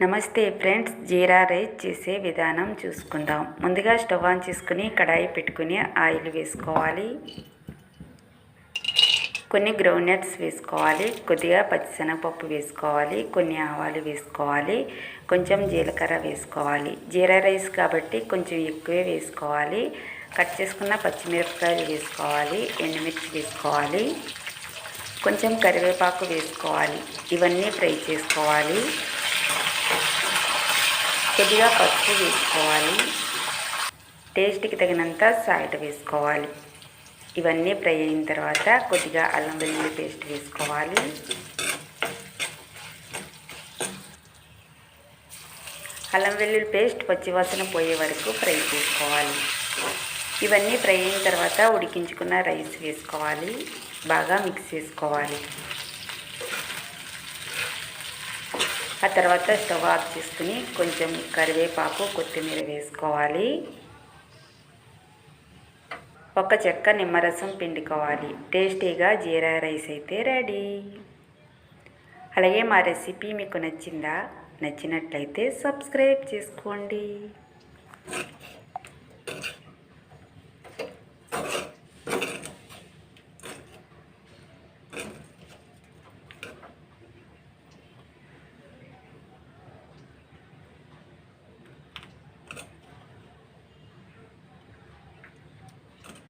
నమస్తే ఫ్రెండ్స్ జీరా రైస్ చేసే విధానం చూసుకుందాం. ముందుగా స్టవ్ ఆన్ చేసుకుని కడాయి పెట్టుకుని ఆయిల్ వేసుకోవాలి. కొన్ని గ్రౌండ్ నట్స్ వేసుకోవాలి. కొద్దిగా పచ్చిశనగపప్పు వేసుకోవాలి. కొన్ని ఆవాలు వేసుకోవాలి. కొంచెం జీలకర్ర వేసుకోవాలి. జీరా రైస్ కాబట్టి కొంచెం ఎక్కువే వేసుకోవాలి. కట్ చేసుకున్న పచ్చిమిరపకాయలు వేసుకోవాలి. ఎండుమిర్చి వేసుకోవాలి. కొంచెం కరివేపాకు వేసుకోవాలి. ఇవన్నీ ఫ్రై చేసుకోవాలి. కొద్దిగా పసుపు వేసుకోవాలి. టేస్ట్కి తగినంత సాల్ట్ వేసుకోవాలి. ఇవన్నీ ఫ్రై అయిన తర్వాత కొద్దిగా అల్లం వెల్లుల్లి పేస్ట్ వేసుకోవాలి. అల్లం వెల్లుల్లి పేస్ట్ పచ్చివాసన పోయే వరకు ఫ్రై చేసుకోవాలి. ఇవన్నీ ఫ్రై అయిన తర్వాత ఉడికించుకున్న రైస్ వేసుకోవాలి. బాగా మిక్స్ చేసుకోవాలి. ఆ తర్వాత స్టవ్ ఆఫ్ చేసుకుని కొంచెం కరివేపాకు కొత్తిమీర వేసుకోవాలి. ఒక చెక్క నిమ్మరసం పిండుకోవాలి. టేస్టీగా జీరా రైస్ అయితే రెడీ. అలాగే మా రెసిపీ మీకు నచ్చిందా? నచ్చినట్లయితే సబ్స్క్రైబ్ చేసుకోండి.